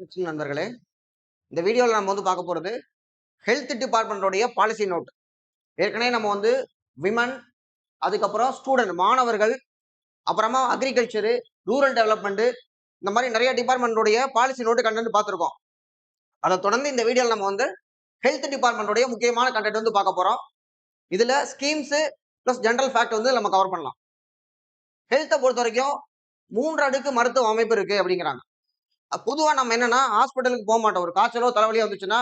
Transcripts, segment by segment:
வணக்கம் நண்பர்களே. இந்த வீடியோவில் நம்ம வந்து பார்க்க போகிறது ஹெல்த் டிபார்ட்மெண்ட்டோடைய பாலிசி நோட் ஏற்கனவே நம்ம வந்து விமன் அதுக்கப்புறம் ஸ்டூடெண்ட் மாணவர்கள் அப்புறமா அக்ரிகல்ச்சரு ரூரல் டெவலப்மெண்ட்டு இந்த மாதிரி நிறைய டிபார்ட்மெண்ட்டோடைய பாலிசி நோட்டு கண்டென்ட் பார்த்துருக்கோம். அதை தொடர்ந்து இந்த வீடியோவில் நம்ம வந்து ஹெல்த் டிபார்ட்மெண்ட்டோடைய முக்கியமான கண்டென்ட் வந்து பார்க்க போகிறோம் இதில் ஸ்கீம்ஸு ப்ளஸ் ஜென்ரல் ஃபேக்ட் வந்து நம்ம கவர் பண்ணலாம். ஹெல்த்தை பொறுத்த வரைக்கும் மூன்று அடுக்கு மருத்துவ அமைப்பு இருக்குது அப்படிங்கிறாங்க. பொதுவாக நம்ம என்னன்னா ஹாஸ்பிட்டலுக்கு போக மாட்டோம். ஒரு காய்ச்சலோ தலைவலியோ வந்துச்சுன்னா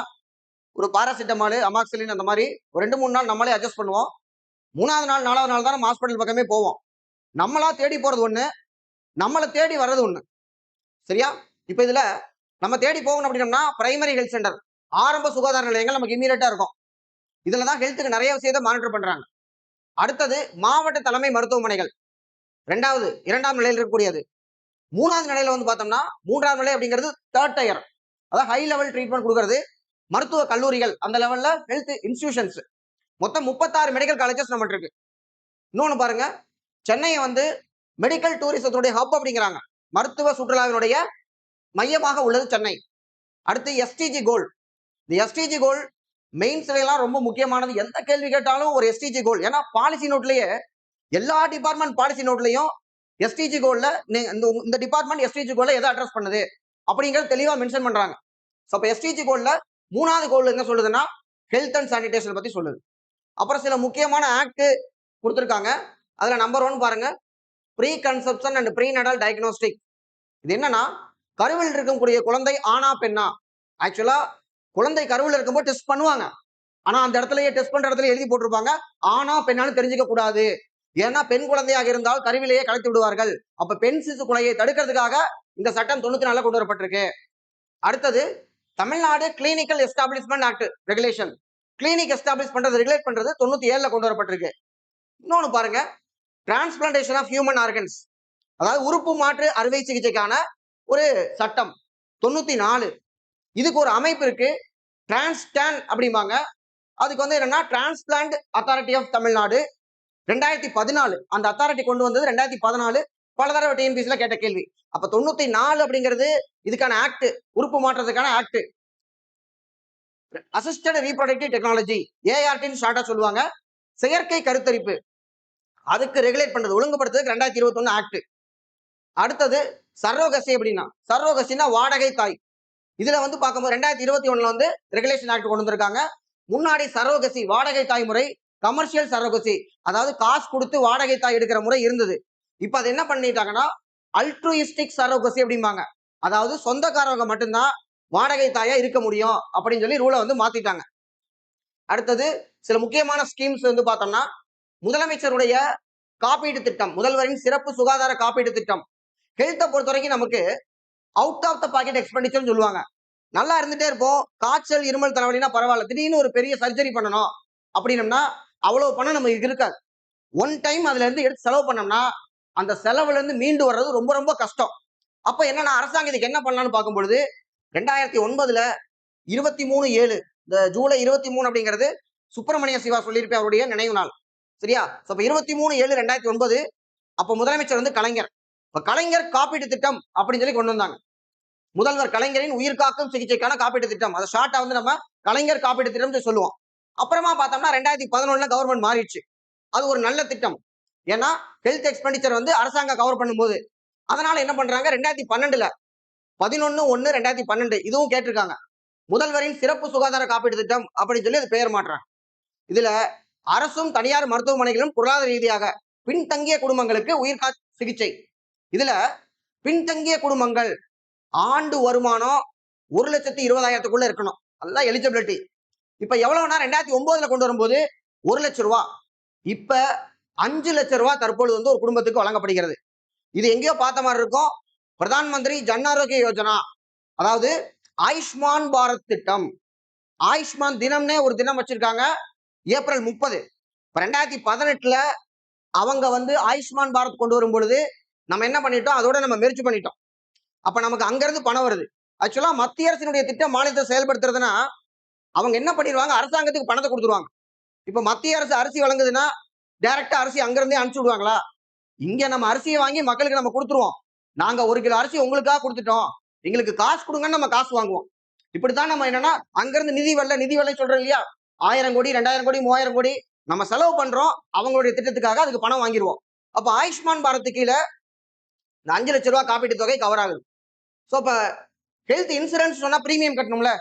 ஒரு பாராசிட்டமால் அமாக்சிலின் அந்த மாதிரி ஒரு ரெண்டு மூணு நாள் நம்மளே அட்ஜஸ்ட் பண்ணுவோம். மூணாவது நாள் நாலாவது நாள் தான் நம்ம ஹாஸ்பிட்டல் பக்கமே போவோம். நம்மளா தேடி போகிறது ஒன்று நம்மளை தேடி வர்றது ஒன்று சரியா? இப்போ இதில் நம்ம தேடி போகணும் அப்படின்னம்னா பிரைமரி ஹெல்த் சென்டர் ஆரம்ப சுகாதார நிலையங்கள் நமக்கு இமீடியட்டாக இருக்கும். இதில் தான் ஹெல்த்துக்கு நிறைய விஷயத்தை மானிட்டர் பண்ணுறாங்க அடுத்தது மாவட்ட தலைமை மருத்துவமனைகள். ரெண்டாவது இரண்டாம் நிலையில் இருக்கக்கூடியது. மூணாவது நிலையில வந்து பார்த்தோம்னா மூன்றாவது நிலை அப்படிங்கிறது தேர்ட் டயர் அதாவது ஹை லெவல் ட்ரீட்மெண்ட் கொடுக்கறது மருத்துவ கல்லூரிகள் அந்த லெவல்ல ஹெல்த் இன்ஸ்டியூஷன்ஸ் மொத்தம் முப்பத்தாறு மெடிக்கல் காலேஜஸ் நம்ம இருக்கு. இன்னொன்று பாருங்க சென்னையை வந்து மெடிக்கல் டூரிசத்தினுடைய ஹப் அப்படிங்கிறாங்க. மருத்துவ சுற்றுலாவினுடைய மையமாக உள்ளது சென்னை. அடுத்து எஸ்டிஜி கோல் இந்த எஸ்டிஜி கோல் மெயின்ஸ்லாம் ரொம்ப முக்கியமானது. எந்த கேள்வி கேட்டாலும் ஒரு எஸ்டிஜி கோல் ஏன்னா பாலிசி நோட்லயே எல்லா டிபார்ட்மெண்ட் பாலிசி நோட்லயும் எஸ்டிஜி கோல்ல இந்த இந்த டிபார்ட்மெண்ட் எஸ்டிஜி கோல்ல எதை அட்ரஸ் பண்ணுது? அப்படிங்கிறது தெளிவா மென்ஷன் பண்றாங்க. ஸோ அப்போ எஸ்டிஜி கோல்ல மூணாவது கோல் என்ன சொல்லுதுன்னா ஹெல்த் அண்ட் சானிடேஷன் பத்தி சொல்லுது. அப்புறம் சில முக்கியமான ஆக்ட் கொடுத்துருக்காங்க. அதுல நம்பர் ஒன் பாருங்க. Pre conception and pre natal diagnostic இது என்னன்னா கருவில் இருக்கக்கூடிய குழந்தை ஆனா பெண்ணா? ஆக்சுவலா குழந்தை கருவில் இருக்கும்போது டெஸ்ட் பண்ணுவாங்க. ஆனா அந்த இடத்துலயே டெஸ்ட் பண்ற இடத்துல எழுதி போட்டிருப்பாங்க. ஆனா பெண்ணான்னு தெரிஞ்சுக்க கூடாது ஏன்னா பெண் குழந்தையாக இருந்தால் கருவிலேயே கலைத்து விடுவார்கள். அப்ப பெண் சிசு கொலையை தடுக்கிறதுக்காக இந்த சட்டம் தொண்ணூத்தி நாலு கொண்டு வரப்பட்டிருக்கு. அடுத்தது Tamil Nadu clinical establishment act regulation clinic establish பண்றது ரெகுலேட் பண்றது தொண்ணூத்தி ஏழுல கொண்டு வரப்பட்டிருக்கு. இன்னொன்னு பாருங்க டிரான்ஸ்பிளான்டேஷன் ஆஃப் ஹியூமன் ஆர்கன்ஸ் அதாவது உறுப்பு மாற்று அறுவை சிகிச்சைக்கான ஒரு சட்டம் தொண்ணூத்தி நாலு இதுக்கு ஒரு அமைப்பு இருக்கு டிரான்ஸ்டான் அப்படிம்பாங்க. அதுக்கு வந்து என்னன்னா டிரான்ஸ்பிளான்ட் அத்தாரிட்டி ஆஃப் தமிழ்நாடு. ரெண்டாயிரத்தி பதினாலு அந்த அத்தாரிட்டி கொண்டு வந்தது ரெண்டாயிரத்தி பதினாலு. பல தடவை டிஎன்பிசில கேட்ட கேள்வி. அப்ப தொண்ணூத்தி நாலு அப்படிங்கிறது இதுக்கான ஆக்ட் உறுப்பு மாற்றத்துக்கான ஆக்ட் அசிஸ்டட் ரீப்ரொடக்டிவ் டெக்னாலஜி ஏஆர்டின்னு ஷார்ட்டா சொல்லுவாங்க. செயற்கை கருத்தரிப்பு. அதுக்கு ரெகுலேட் பண்றது ஒழுங்குபடுத்துறதுக்கு ரெண்டாயிரத்தி இருபத்தி ஒன்னு ஆக்ட் அடுத்தது சர்ரோகசி அப்படின்னா சர்ரோகசின்னா வாடகை தாய். இதுல வந்து பார்க்கும்போது ரெண்டாயிரத்தி இருபத்தி ஒண்ணுல வந்து ரெகுலேஷன் ஆக்ட் கொண்டு வந்திருக்காங்க. முன்னாடி சர்வகசி வாடகை தாய் முறை கமர்ஷியல் சரகுசி அதாவது காசு கொடுத்து வாடகை தாய் எடுக்கிற முறை இருந்தது. இப்போ அது என்ன பண்ணிட்டாங்கன்னா அல்ட்ருயிஸ்டிக் சரகுசி அப்படிம்பாங்க. அதாவது சொந்தக்காரவங்க மட்டும்தான் வாடகை தாயா இருக்க முடியும் அப்படின்னு சொல்லி ரூலை வந்து மாத்திட்டாங்க. அடுத்தது சில முக்கியமான ஸ்கீம்ஸ் வந்து பார்த்தோம்னா முதலமைச்சருடைய காப்பீடு திட்டம் முதல்வரின் சிறப்பு சுகாதார காப்பீடு திட்டம். ஹெல்த்தை பொறுத்த வரைக்கும் நமக்கு அவுட் ஆஃப் த பாக்கெட் எக்ஸ்பெண்டிச்சர்னு சொல்லுவாங்க. நல்லா இருந்துட்டே இருப்போம். காய்ச்சல் இருமல் தலைவலினா பரவாயில்ல. திடீர்னு ஒரு பெரிய சர்ஜரி பண்ணணும் அப்படின்னம்னா அவ்வளவு பணம் நமக்கு இருக்காது. ஒன் டைம் அதுல இருந்து எடுத்து செலவு பண்ணோம்னா அந்த செலவுல இருந்து மீண்டு வர்றது ரொம்ப ரொம்ப கஷ்டம். அப்ப என்னன்னா அரசாங்கம் இதுக்கு என்ன பண்ணலாம்னு பார்க்கும் பொழுது ரெண்டாயிரத்தி ஒன்பதுல இருபத்தி மூணு ஏழு இந்த ஜூலை இருபத்தி மூணு அப்படிங்கிறது சுப்பிரமணிய சிவா சொல்லியிருப்பேன் அவருடைய நினைவு நாள். சரியா? அப்ப இருபத்தி மூணு ஏழு ரெண்டாயிரத்தி ஒன்பது அப்ப முதலமைச்சர் வந்து கலைஞர். இப்ப கலைஞர் காப்பீட்டு திட்டம் அப்படின்னு சொல்லி கொண்டு வந்தாங்க. முதல்வர் கலைஞரின் உயிர்காக்கும் சிகிச்சைக்கான காப்பீட்டு திட்டம். அதை ஷார்ட்டா வந்து நம்ம கலைஞர் காப்பீட்டு திட்டம் சொல்லுவோம். அப்புறமா பார்த்தோம்னா ரெண்டாயிரத்தி பதினொன்னுல கவர்மெண்ட் மாறிடுச்சு. அது ஒரு நல்ல திட்டம். ஏன்னா ஹெல்த் எக்ஸ்பெண்டிச்சர் வந்து அரசாங்கம் கவர் பண்ணும்போது. அதனால என்ன பண்றாங்க? ரெண்டாயிரத்தி பன்னெண்டுல பதினொன்னு ஒன்னு ரெண்டாயிரத்தி பன்னெண்டு இதுவும் கேட்டிருக்காங்க. முதல்வரின் சிறப்பு சுகாதார காப்பீடு திட்டம் அப்படின்னு சொல்லி அது பெயர் மாற்றாங்க இதுல அரசும் தனியார் மருத்துவமனைகளும் பொருளாதார ரீதியாக பின்தங்கிய குடும்பங்களுக்கு உயிர்கா சிகிச்சை. இதுல பின்தங்கிய குடும்பங்கள் ஆண்டு வருமானம் ஒரு லட்சத்தி இருபதாயிரத்துக்குள்ள இருக்கணும். அதுதான் எலிஜிபிலிட்டி இப்ப எவ்வளவுனா ரெண்டாயிரத்தி ஒன்பதுல கொண்டு வரும்போது ஒரு லட்சம் ரூபா. இப்ப அஞ்சு லட்சம் ரூபா தற்பொழுது வந்து ஒரு குடும்பத்துக்கு வழங்கப்படுகிறது. இது எங்கேயோ பார்த்த மாதிரி இருக்கும். பிரதான் மந்திரி ஜன் ஆரோக்கிய யோஜனா. அதாவது ஆயுஷ்மான் பாரத் திட்டம். ஆயுஷ்மான் தினம்னே ஒரு தினம் வச்சிருக்காங்க. ஏப்ரல் முப்பது. இப்ப ரெண்டாயிரத்தி பதினெட்டுல அவங்க வந்து ஆயுஷ்மான் பாரத் கொண்டு வரும் பொழுது நம்ம என்ன பண்ணிட்டோம்? அதோட நம்ம முயற்சி பண்ணிட்டோம். அப்ப நமக்கு அங்கிருந்து பணம் வருது. ஆக்சுவலா மத்திய அரசினுடைய திட்டம் மாநிலத்தை செயல்படுத்துறதுன்னா அவங்க என்ன பண்ணிடுவாங்க? அரசாங்கத்துக்கு பணத்தை கொடுத்துருவாங்க. இப்போ மத்திய அரசு அரிசி வழங்குதுன்னா டைரக்டா அரிசி அங்கிருந்தே அனுப்பிச்சு விடுவாங்களா? இங்க நம்ம அரிசியை வாங்கி மக்களுக்கு நம்ம கொடுத்துருவோம். நாங்க ஒரு கிலோ அரிசி உங்களுக்காக கொடுத்துட்டோம். எங்களுக்கு காசு கொடுங்கன்னு நம்ம காசு வாங்குவோம். இப்படித்தான் நம்ம என்னன்னா அங்கிருந்து நிதி வெள்ள நிதி வெள்ளை சொல்றோம் இல்லையா? ஆயிரம் கோடி ரெண்டாயிரம் கோடி மூவாயிரம் கோடி நம்ம செலவு பண்றோம். அவங்களுடைய திட்டத்துக்காக அதுக்கு பணம் வாங்கிடுவோம். அப்போ ஆயுஷ்மான் பாரத் கீழே இந்த அஞ்சு லட்ச ரூபாய் காப்பீட்டு தொகை கவர் ஆகுது. ஸோ இப்போ ஹெல்த் இன்சூரன்ஸ் சொன்னால் ப்ரீமியம் கட்டணும்ல?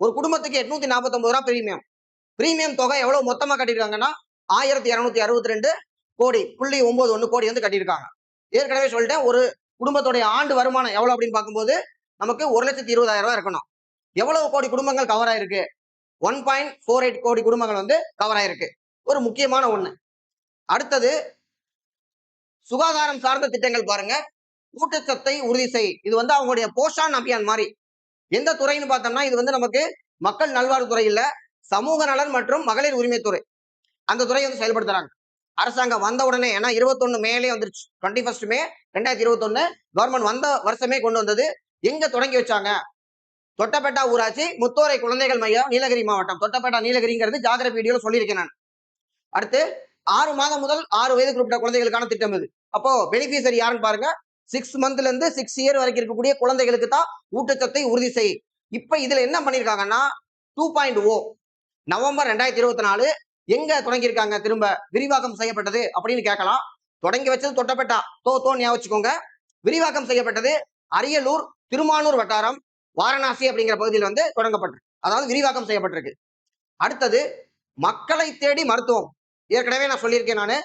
ஒரு குடும்பத்துக்கு எட்நூத்தி நாற்பத்தொன்பது ரூபா பிரீமியம் பிரீமியம் தொகை எவ்வளவு மொத்தமா கட்டியிருக்காங்கன்னா ஆயிரத்தி இரநூத்தி அறுபத்தி ரெண்டு கோடி புள்ளி ஒன்பது ஒன்று கோடி வந்து கட்டியிருக்காங்க. ஏற்கனவே சொல்லிட்டேன் ஒரு குடும்பத்துடைய ஆண்டு வருமானம் எவ்வளவு அப்படின்னு பார்க்கும்போது நமக்கு ஒரு லட்சத்தி இருபதாயிரம் ரூபாய் இருக்கணும். எவ்வளவு கோடி குடும்பங்கள் கவர் ஆயிருக்கு? ஒன் பாயிண்ட் ஃபோர் எயிட் கோடி குடும்பங்கள் வந்து கவர் ஆயிருக்கு. ஒரு முக்கியமான ஒண்ணு. அடுத்தது சுகாதாரம் சார்ந்த திட்டங்கள் பாருங்க. ஊட்டச்சத்தை உறுதி செய். இது வந்து அவங்களுடைய போஷான் அபியான் மாதிரி. எந்த துறைன்னு பார்த்தோம்னா இது வந்து நமக்கு மக்கள் நல்வாழ்வுத்துறை இல்ல சமூக நலன் மற்றும் மகளிர் உரிமைத்துறை அந்த துறையை வந்து செயல்படுத்துறாங்க. அரசாங்கம் வந்த உடனே ஏன்னா இருபத்தொன்னு மேலே வந்துருச்சு. டுவெண்ட்டி ஃபர்ஸ்ட் மே ரெண்டாயிரத்தி இருபத்தொன்னு கவர்மெண்ட் வந்த வருஷமே கொண்டு வந்தது. எங்க தொடங்கி வச்சாங்க? தொட்டப்பேட்டா ஊராட்சி முத்தோரை குழந்தைகள் மையம் நீலகிரி மாவட்டம். தொட்டப்பேட்டா நீலகிரிங்கிறது ஜாகிரபி வீடியோல சொல்லியிருக்கேன் நான். அடுத்து ஆறு மாதம் முதல் ஆறு வயது குறிப்பிட்ட குழந்தைகளுக்கான திட்டம் இது. அப்போ பெனிஃபிஷரி யாருன்னு பாருங்க சிக்ஸ் மந்த்ல இருந்து சிக்ஸ் இயர் வரைக்கும் இருக்கக்கூடிய குழந்தைகளுக்கு தான் ஊட்டச்சத்தை உறுதி செய். இப்ப இதுல என்ன பண்ணிருக்காங்கன்னா டூ பாயிண்ட் ஓ நவம்பர் ரெண்டாயிரத்தி இருபத்தி நாலு எங்க தொடங்கியிருக்காங்க திரும்ப? விரிவாக்கம் செய்யப்பட்டது அப்படின்னு கேட்கலாம். தொடங்கி வச்சது தொட்டப்பட்டா? தோ தோ ஞாபகம் வச்சுக்கோங்க. விரிவாக்கம் செய்யப்பட்டது அரியலூர் திருமானூர் வட்டாரம் வாரணாசி அப்படிங்கிற பகுதியில் வந்து தொடங்கப்பட்டிருக்கு அதாவது விரிவாக்கம் செய்யப்பட்டிருக்கு. அடுத்தது மக்களை தேடி மருத்துவம். ஏற்கனவே நான் சொல்லியிருக்கேன் நான்.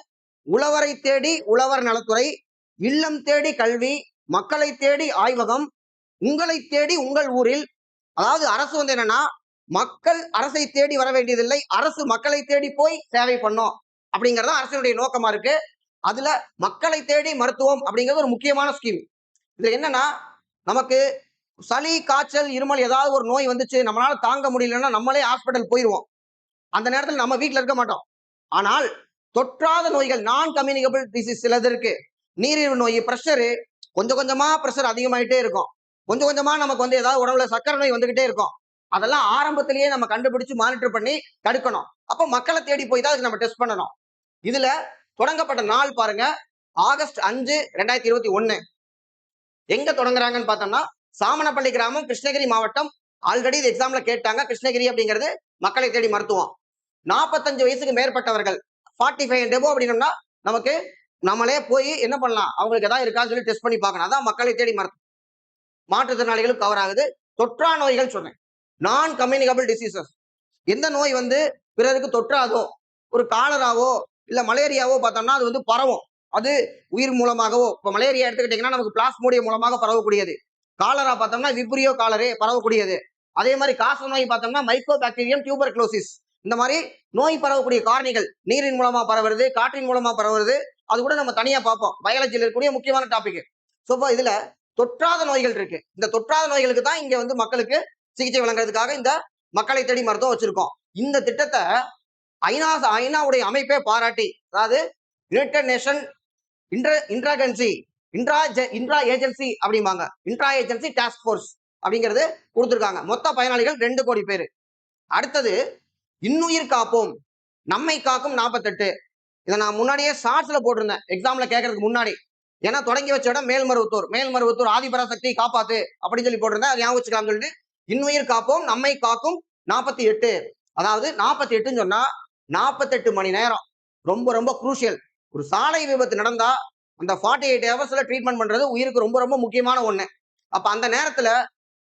உழவரை தேடி உழவர் நலத்துறை இல்லம் தேடி கல்வி மக்களை தேடி ஆய்வகம் உங்களை தேடி உங்கள் ஊரில். அதாவது அரசு வந்து என்னன்னா மக்கள் அரசை தேடி வர வேண்டியதில்லை அரசு மக்களை தேடி போய் சேவை பண்ணும் அப்படிங்கறது அரசினுடைய நோக்கமா இருக்கு. அதுல மக்களை தேடி மருத்துவம் அப்படிங்கிறது ஒரு முக்கியமான ஸ்கீம் இதுல என்னன்னா நமக்கு சளி காய்ச்சல் இருமல் ஏதாவது ஒரு நோய் வந்துச்சு நம்மளால தாங்க முடியலன்னா நம்மளே ஹாஸ்பிட்டல் போயிடுவோம் அந்த நேரத்தில் நம்ம வீட்டில் இருக்க மாட்டோம். ஆனால் தொற்றாத நோய்கள் நான் கம்யூனிகபிள் டிசீஸ் சிலது இருக்கு. நீரிழிவு நோய் ப்ரெஷரு கொஞ்சம் கொஞ்சமா ப்ரெஷர் அதிகமாயிட்டே இருக்கும். கொஞ்சம் கொஞ்சமா நமக்கு வந்து ஏதாவது உடம்புல சக்கரை நோய் வந்துகிட்டே இருக்கும். அதெல்லாம் ஆரம்பத்திலேயே நம்ம கண்டுபிடிச்சு மானிட்டர் பண்ணி தடுக்கணும். அப்போ மக்களை தேடி போய் தான் அதுக்கு நம்ம டெஸ்ட் பண்ணணும். இதுல தொடங்கப்பட்ட நாள் பாருங்க. ஆகஸ்ட் அஞ்சு ரெண்டாயிரத்தி இருபத்தி ஒன்னு. எங்க தொடங்குறாங்கன்னு பார்த்தோம்னா சாமனப்பள்ளி கிராமம் கிருஷ்ணகிரி மாவட்டம். ஆல்ரெடி இது எக்ஸாம்ல கேட்டாங்க. கிருஷ்ணகிரி அப்படிங்கிறது மக்களை தேடி மருத்துவம். நாற்பத்தஞ்சு வயசுக்கு மேற்பட்டவர்கள். ஃபார்ட்டி ஃபைவ் டெபோ அப்படின்னோம்னா நமக்கு நம்மளே போய் என்ன பண்ணலாம்? அவங்களுக்கு எதாவது இருக்கான்னு சொல்லி டெஸ்ட் பண்ணி பார்க்கணும். அதான் மக்களை தேடி மருத்துவம். மாற்றுத்திறனாளிகளும் கவர் ஆகுது. தொற்றா நோய்கள் சொன்னேன். நான் கம்யூனிகபிள் டிசீசஸ் எந்த நோய் வந்து பிறருக்கு தொற்றாதோ ஒரு காலராவோ இல்லை மலேரியாவோ பார்த்தோம்னா அது வந்து பரவும். அது உயிர் மூலமாகவோ இப்போ மலேரியா எடுத்துக்கிட்டிங்கன்னா நமக்கு பிளாஸ்மோடியம் மூலமாக பரவக்கூடியது. காலரா பார்த்தோம்னா விப்ரியோ காலரே பரவக்கூடியது. அதே மாதிரி காச நோய் பார்த்தோம்னா மைக்ரோ பாக்டீரியம் டியூபர் இந்த மாதிரி நோய் பரவக்கூடிய காரணிகள் நீரின் மூலமா பரவுறது காற்றின் மூலமா பரவுறது அது கூட நம்ம தனியா பார்ப்போம். பயாலஜியில் இருக்கக்கூடிய முக்கியமான டாபிக் ஸோ இப்போ இதுல தொற்றாத நோய்கள் இருக்கு. இந்த தொற்றாத நோய்களுக்கு தான் இங்க வந்து மக்களுக்கு சிகிச்சை வழங்குறதுக்காக இந்த மக்களை தேடி மருத்துவம் வச்சிருக்கோம். இந்த திட்டத்தை ஐநா ஐநாவுடைய அமைப்பே பாராட்டி அதாவது united nation intra intra agency intra intra agency அப்படிம்பாங்க. இன்ட்ரா ஏஜென்சி டாஸ்க் ஃபோர்ஸ் அப்படிங்கிறது கொடுத்துருக்காங்க. மொத்த பயனாளிகள் ரெண்டு கோடி பேர். அடுத்தது இன்னுயிர் காப்போம். நம்மை காக்கும் நாற்பத்தெட்டு இதை நான் முன்னாடியே ஷார்ட்ஸில் போட்டிருந்தேன். எக்ஸாமில் கேட்கறதுக்கு முன்னாடி. ஏன்னா தொடங்கி வச்ச இடம் மேல்மருவத்தூர். மேல்மருவத்தூர் ஆதிபராசக்தியை காப்பாத்து அப்படின்னு சொல்லி போட்டிருந்தேன். அது ஞாபகம் வச்சுக்கலாம் சொல்லிட்டு இன்னுயிர் காப்போம் நம்மை காக்கும் நாற்பத்தி எட்டு. அதாவது நாற்பத்தி எட்டுன்னு சொன்னா நாற்பத்தெட்டு மணி நேரம். ரொம்ப ரொம்ப குரூஷியல் ஒரு சாலை விபத்து நடந்தா அந்த ஃபார்ட்டி எயிட் ஹவர்ஸ்ல ட்ரீட்மெண்ட் பண்றது உயிருக்கு ரொம்ப ரொம்ப முக்கியமான ஒண்ணு. அப்ப அந்த நேரத்துல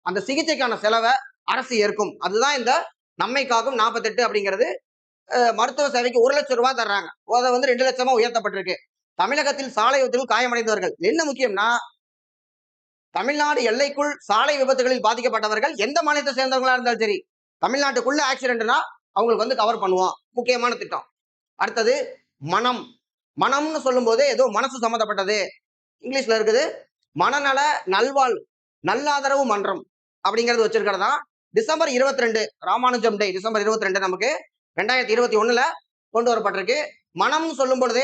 அந்த சிகிச்சைக்கான செலவை அரசு ஏற்கும். அதுதான் இந்த நம்மை காக்கும் நாற்பத்தெட்டு அப்படிங்கிறது மருத்துவ சேவைக்கு ஒரு லட்சம் ரூபாய் தர்றாங்க. அதை வந்து ரெண்டு லட்சமா உயர்த்தப்பட்டிருக்கு. தமிழகத்தில் சாலை விபத்தில் காயமடைந்தவர்கள். என்ன முக்கியம்னா தமிழ்நாடு எல்லைக்குள் சாலை விபத்துகளில் பாதிக்கப்பட்டவர்கள் எந்த மாநிலத்தை சேர்ந்தவங்களா இருந்தாலும் சரி தமிழ்நாட்டுக்குள்ள ஆக்சிடென்ட்னா அவங்களுக்கு வந்து கவர் பண்ணுவோம். முக்கியமான திட்டம். அடுத்தது மனம். மனம்னு சொல்லும்போது ஏதோ மனசு சம்மந்தப்பட்டது. இங்கிலீஷ்ல இருக்குது மனநல நல்வாழ் நல்லாதரவு மன்றம் அப்படிங்கிறது வச்சிருக்கிறதா? டிசம்பர் இருபத்தி ரெண்டு ராமானுஜம் டே டிசம்பர் இருபத்தி ரெண்டு நமக்கு ரெண்டாயிரத்தி இருபத்தி ஒண்ணுல கொண்டு வரப்பட்டிருக்கு. மனம் சொல்லும் பொழுது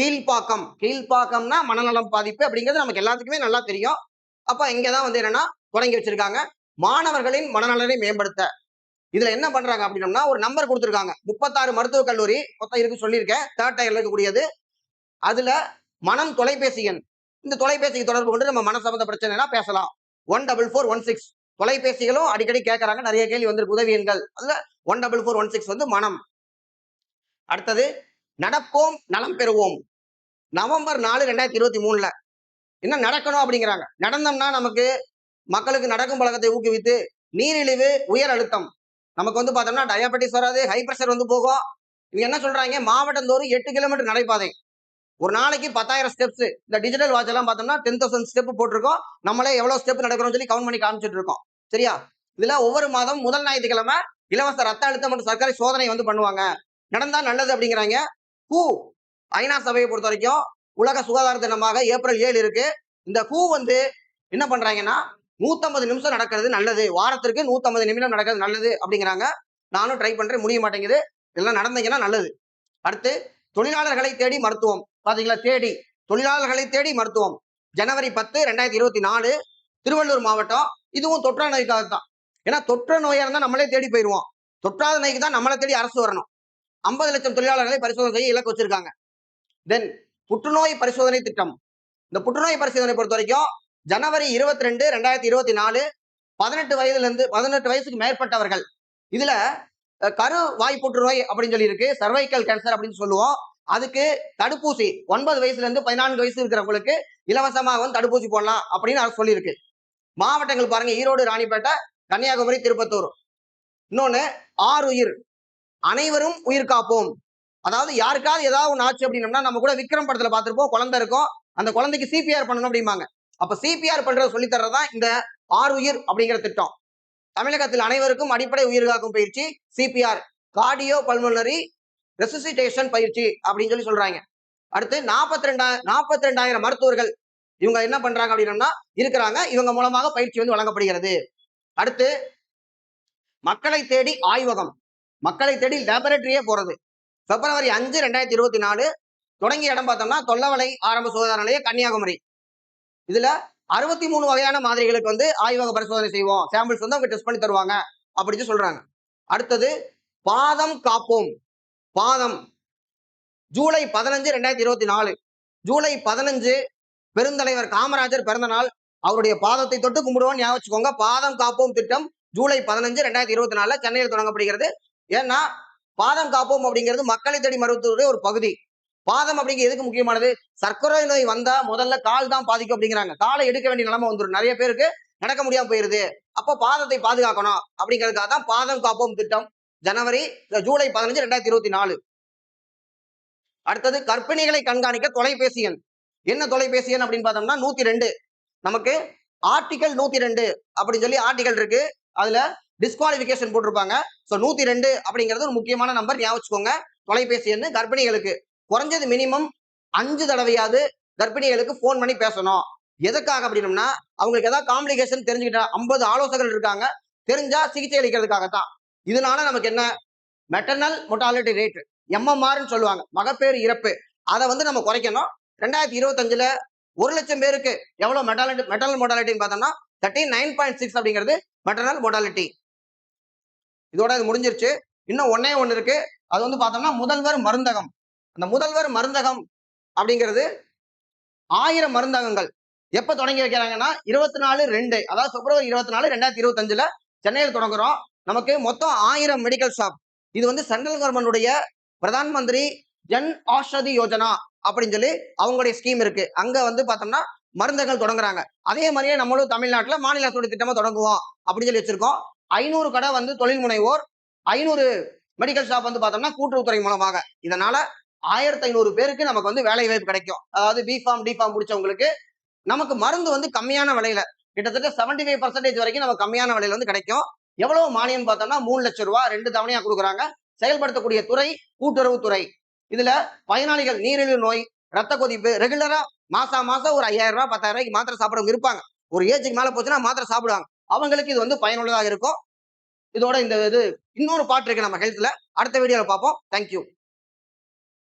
கீழ்ப்பாக்கம். கீழ்ப்பாக்கம்னா மனநலம் பாதிப்பு அப்படிங்கிறது நமக்கு எல்லாத்துக்குமே நல்லா தெரியும். அப்ப இங்கதான் வந்து என்னன்னா தொடங்கி வச்சிருக்காங்க. மாணவர்களின் மனநலனை மேம்படுத்த. இதுல என்ன பண்றாங்க அப்படின்னம்னா ஒரு நம்பர் கொடுத்துருக்காங்க. முப்பத்தாறு மருத்துவக் கல்லூரி மொத்தம் இருக்கு சொல்லியிருக்கேன். தேர்ட் டயர்ல இருக்கக்கூடியது. அதுல மனம் தொலைபேசி எண். இந்த தொலைபேசிக்கு தொடர்பு கொண்டு நம்ம மன சம்பந்த பிரச்சனைனா பேசலாம். One double four one six தொலைபேசிகளும் அடிக்கடி கேட்கறாங்க. நிறைய கேள்வி வந்திருக்கு. உதவியுங்கள் அதுல one double four one six வந்து மனம். அடுத்தது நடப்போம் நலம் பெறுவோம். நவம்பர் நாலு ரெண்டாயிரத்தி இருபத்தி மூணுல என்ன நடக்கணும் அப்படிங்கிறாங்க. நடந்தோம்னா நமக்கு மக்களுக்கு நடக்கும் பழக்கத்தை ஊக்குவித்து நீரிழிவு உயர் அழுத்தம். நமக்கு வந்து பார்த்தோம்னா டயபெட்டிஸ் வராது ஹை பிரஷர் வந்து போகும். இவங்க என்ன சொல்றாங்க? மாவட்டந்தோறும் எட்டு கிலோமீட்டர் நடைபாதை. ஒரு நாளைக்கு பத்தாயிரம் ஸ்டெப்ஸ் இந்த டிஜிட்டல் வாட்ச் எல்லாம் பார்த்தோம்னா டென் தௌசண்ட் ஸ்டெப் போட்டிருக்கோம். நம்மளே எவ்வளவு ஸ்டெப் நடக்கிறோம்னு சொல்லி கவுண்ட் பண்ணி காமிச்சிட்டு இருக்கோம். சரியா? இதுல ஒவ்வொரு மாதம் முதல் ஞாயிற்றுக்கிழமை இலவச ரத்த அழுத்தம் மற்றும் சர்க்கரை சோதனை வந்து பண்ணுவாங்க. நடந்தா நல்லது அப்படிங்கிறாங்க. ஹூ ஐநா சபையை பொறுத்த வரைக்கும் உலக சுகாதார தினமாக ஏப்ரல் ஏழு இருக்கு. இந்த ஹூ வந்து என்ன பண்றாங்கன்னா நூத்தம்பது நிமிஷம் நடக்கிறது நல்லது. வாரத்திற்கு நூத்தம்பது நிமிடம் நடக்கிறது நல்லது அப்படிங்கிறாங்க. நானும் ட்ரை பண்றேன் முடிய மாட்டேங்குது. இதெல்லாம் நடந்தீங்கன்னா நல்லது. அடுத்து தொழிலாளர்களை தேடி மருத்துவம். பாத்தீங்களா? தேடி தொழிலாளர்களை தேடி மருத்துவம். ஜனவரி பத்து ரெண்டாயிரத்தி இருபத்தி நாலு திருவள்ளூர் மாவட்டம். இதுவும் தொற்றா நோய்க்காக தான். ஏன்னா தொற்று நோயா இருந்தா நம்மளே தேடி போயிடுவோம் தொற்றாத நோய்க்கு தான் நம்மளை தேடி அரசு வரணும். ஐம்பது லட்சம் தொழிலாளர்களை பரிசோதனை செய்ய இலக்கு வச்சிருக்காங்க. தென் புற்றுநோய் பரிசோதனை திட்டம். இந்த புற்றுநோய் பரிசோதனை பொறுத்த வரைக்கும் ஜனவரி இருபத்தி ரெண்டு ரெண்டாயிரத்தி இருபத்தி நாலு பதினெட்டு வயதுல இருந்து பதினெட்டு வயசுக்கு மேற்பட்டவர்கள். இதுல கரு வாய் புற்றுநோய் அப்படின்னு சொல்லி இருக்கு சர்வைக்கல் கேன்சர் அப்படின்னு சொல்லுவோம். அதுக்கு தடுப்பூசி ஒன்பது வயசுல இருந்து பதினான்கு வயசு இருக்கிறவங்களுக்கு இலவசமாக வந்து தடுப்பூசி போடலாம் அப்படின்னு அரசு சொல்லியிருக்கு. மாவட்டங்கள் பாருங்க. ஈரோடு ராணிப்பேட்டை கன்னியாகுமரி திருப்பத்தூர். இன்னொன்னு ஆறு உயிர். அனைவரும் உயிர் காப்போம். அதாவது யாருக்காவது ஏதாவது ஒன்று ஆச்சு அப்படின்னம்னா நம்ம கூட விக்ரம் படத்துல பார்த்திருப்போம். குழந்தை இருக்கும். அந்த குழந்தைக்கு சிபிஆர் பண்ணணும் அப்படிம்பாங்க. அப்ப சிபிஆர் பண்றத சொல்லி தர்றதுதான் இந்த ஆறு உயிர் அப்படிங்கிற திட்டம். தமிழகத்தில் அனைவருக்கும் அடிப்படை உயிர் காக்கும் பயிற்சி சிபிஆர் கார்டியோ பல்மோனரி ரெசிசிட்டேஷன் பயிற்சி அப்படின்னு சொல்லி சொல்றாங்க. அடுத்து நாற்பத்தி ரெண்டாயிரம் நாற்பத்தி ரெண்டாயிரம் மருத்துவர்கள் இவங்க என்ன பண்றாங்க அப்படின்னா இருக்கிறாங்க. இவங்க மூலமாக பயிற்சி வந்து வழங்கப்படுகிறது. அடுத்து மக்களை தேடி ஆய்வகம். மக்களை தேடி லேபரேட்டரியே போறது. பிப்ரவரி அஞ்சு ரெண்டாயிரத்தி இருபத்தி நாலு தொடங்கிய இடம் பார்த்தோம்னா தொல்லவலை ஆரம்ப சுகாதார நிலையம் கன்னியாகுமரி. இதுல அறுபத்தி மூணு வகையான மாதிரிகளுக்கு வந்து ஆய்வக பரிசோதனை செய்வோம். சாம்பிள்ஸ் வந்து அவங்க டெஸ்ட் பண்ணி தருவாங்க அப்படின்னு சொல்றாங்க. அடுத்தது பாதம் காப்போம். பாதம். ஜூலை பதினஞ்சு ரெண்டாயிரத்தி இருபத்தி நாலு ஜூலை பதினஞ்சு பெருந்தலைவர் காமராஜர் பிறந்த நாள் அவருடைய பாதத்தை தொட்டு கும்பிடுவோம் ஞாபகம் வச்சுக்கோங்க. பாதம் காப்போம் திட்டம் ஜூலை பதினஞ்சு ரெண்டாயிரத்தி இருபத்தி நாலுல சென்னையில் தொடங்கப்படுகிறது. ஏன்னா பாதம் காப்போம் அப்படிங்கிறது மக்களை தேடி மருத்துவத்துடைய ஒரு பகுதி. பாதம் அப்படிங்கிறது எதுக்கு முக்கியமானது? சர்க்கரை நோய் வந்தா முதல்ல கால் தான் பாதிக்கும் அப்படிங்கிறாங்க. காலை எடுக்க வேண்டிய நிலைமை வந்துடும் நிறைய பேருக்கு நடக்க முடியாம போயிருது. அப்போ பாதத்தை பாதுகாக்கணும் அப்படிங்கிறதுக்காக தான் பாதம் காப்போம் திட்டம். ஜனவரி ஜூலை பதினஞ்சு ரெண்டாயிரத்தி இருபத்தி நாலு. அடுத்தது கர்ப்பிணிகளை கண்காணிக்க தொலைபேசி எண் என்ன தொலைபேசி எண் அப்படின்னு பார்த்தோம்னா நூத்தி ரெண்டு. நமக்கு ஆர்டிகல் நூத்தி ரெண்டு அப்படின்னு சொல்லி ஆர்டிகல் இருக்கு. அதுல டிஸ்குவாலிபிகேஷன் போட்டிருப்பாங்க. ஸோ நூத்தி ரெண்டு அப்படிங்கிறது ஒரு முக்கியமான நம்பர் ஞாபகம் வச்சுக்கோங்க. தொலைபேசி எண் கர்ப்பிணிகளுக்கு. குறைஞ்சது மினிமம் அஞ்சு தடவையாவது கர்ப்பிணிகளுக்கு ஃபோன் பண்ணி பேசணும். எதுக்காக அப்படின்னம்னா அவங்களுக்கு ஏதாவது காம்ப்ளிகேஷன் தெரிஞ்சுக்கிட்டா ஐம்பது ஆலோசகர்கள் இருக்காங்க. தெரிஞ்சா சிகிச்சை அளிக்கிறதுக்காகத்தான். இதனால நமக்கு என்ன? மெட்டர்னல் மொட்டாலிட்டி ரேட் எம்எம்ஆர்னு சொல்லுவாங்க. மகப்பேறு இறப்பு. அதை வந்து நம்ம குறைக்கணும். ரெண்டாயிரத்தி இருபத்தஞ்சுல ஒரு லட்சம் பேருக்கு எவ்வளவு மெட்டாலிட்டி மெட்டர்னல் மொட்டாலிட்டின்னு பார்த்தோம்னா தேர்ட்டி நைன் பாயிண்ட் சிக்ஸ் அப்படிங்கிறது மெட்டர்னல் மொட்டாலிட்டி இதோட இது முடிஞ்சிருச்சு. இன்னும் ஒன்னே ஒன்று இருக்கு. அது வந்து பார்த்தோம்னா முதல்வர் மருந்தகம். அந்த முதல்வர் மருந்தகம் அப்படிங்கிறது ஆயிரம் மருந்தகங்கள். எப்ப தொடங்கி வைக்கிறாங்கன்னா இருபத்தி நாலு ரெண்டு. அதாவது பிப்ரவரி இருபத்தி நாலு ரெண்டாயிரத்தி இருபத்தஞ்சுல சென்னையில் தொடங்குறோம். நமக்கு மொத்தம் ஆயிரம் மெடிக்கல் ஷாப் இது வந்து சென்ட்ரல் கவர்மெண்டுடைய பிரதான் மந்திரி ஜன் ஆஷதி யோஜனா அப்படின்னு சொல்லி அவங்களுடைய ஸ்கீம் இருக்கு. அங்க வந்து பார்த்தோம்னா மருந்துகள் தொடங்குறாங்க. அதே மாதிரியே நம்மளும் தமிழ்நாட்டில் மாநில அரசுடைய திட்டமா தொடங்குவோம் அப்படின்னு சொல்லி வச்சிருக்கோம். ஐநூறு கடை வந்து தொழில் முனைவோர் ஐநூறு மெடிக்கல் ஷாப் வந்து பார்த்தோம்னா கூட்டுறவுத்துறை மூலமாக. இதனால ஆயிரத்தி ஐநூறு பேருக்கு நமக்கு வந்து வேலை வாய்ப்பு கிடைக்கும். அதாவது பி ஃபார்ம் டி ஃபார்ம் முடிச்சவங்களுக்கு நமக்கு மருந்து வந்து கம்மியான விலையில கிட்டத்தட்ட செவன்டி ஃபைவ் பர்சன்டேஜ் வரைக்கும் நமக்கு கம்மியான விலையில வந்து கிடைக்கும். எவ்வளவு மானியம் பார்த்தோம்னா மூணு லட்சம் ரூபாய் ரெண்டு தவணையா கொடுக்குறாங்க. செயல்படுத்தக்கூடிய துறை கூட்டுறவுத்துறை இதுல பயனாளிகள் நீரிழிவு நோய் ரத்த கொதிப்பு ரெகுலரா மாசா மாசம் ஒரு ஐயாயிரம் ரூபாய் பத்தாயிரம் ரூபாய்க்கு மாத்திரை சாப்பிடவங்க இருப்பாங்க. ஒரு ஏஜுக்கு மேல போச்சுன்னா மாத்திரை சாப்பிடுவாங்க. அவங்களுக்கு இது வந்து பயனுள்ளதாக இருக்கும். இதோட இந்த இது இன்னொரு பாட்டு இருக்கு நம்ம ஹெல்த்ல அடுத்த வீடியோல பார்ப்போம். தேங்க்யூ